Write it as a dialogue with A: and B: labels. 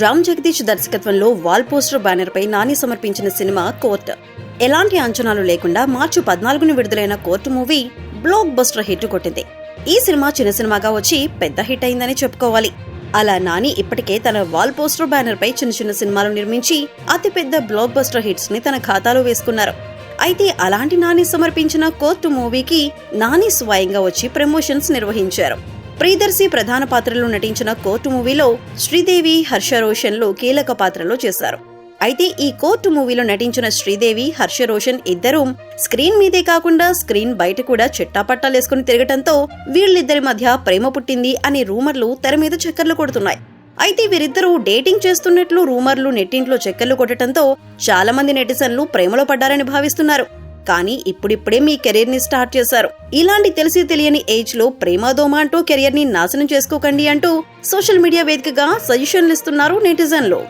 A: రామ్ జగదీష్ దర్శకత్వంలో wall poster banner పై నాని సమర్పించిన సినిమా కోర్ట్. ఎలాంటి అంచనాలు లేకుండా మార్చి పద్నాలుగున విడుదలైన court movie blockbuster hit కొట్టింది. ఈ సినిమా చిన్న సినిమాగా వచ్చి పెద్ద హిట్ అయిందని చెప్పుకోవాలి. అలా నాని ఇప్పటికే తన వాల్ పోస్టర్ బ్యానర్ పై చిన్న చిన్న సినిమాలు నిర్మించి అతిపెద్ద బ్లాక్ బస్టర్ హిట్స్ని తన ఖాతాలో వేసుకున్నారు. అయితే అలాంటి నాని సమర్పించిన కోర్టు మూవీకి నాని స్వయంగా వచ్చి ప్రమోషన్స్ నిర్వహించారు. ప్రియదర్శి ప్రధాన పాత్రలో నటించిన కోర్టు మూవీలో శ్రీదేవి హర్ష రోషన్లు కీలక పాత్రలో చేశారు. అయితే ఈ కోర్టు మూవీలో నటించిన శ్రీదేవి హర్ష రోషన్ ఇద్దరూ స్క్రీన్ మీదే కాకుండా స్క్రీన్ బయట కూడా చిట్టాపట్టాలేసుకుని తిరగటంతో వీళ్ళిద్దరి మధ్య ప్రేమ పుట్టింది అనే రూమర్లు తెర మీద చక్కర్లు కొడుతున్నాయి. అయితే వీరిద్దరూ డేటింగ్ చేస్తున్నట్లు రూమర్లు నెట్టింట్లో చక్కర్లు కొట్టడంతో చాలా మంది నెటిజన్లు ప్రేమలో పడ్డారని భావిస్తున్నారు. కానీ ఇప్పుడిప్పుడే మీ కెరీర్ని స్టార్ట్ చేశారు. ఇలాంటి తెలిసి తెలియని ఏజ్లో ప్రేమాదోమ అంటూ కెరియర్ని నాశనం చేసుకోకండి అంటూ సోషల్ మీడియా వేదికగా సజెషన్లు ఇస్తున్నారు నెటిజన్లు.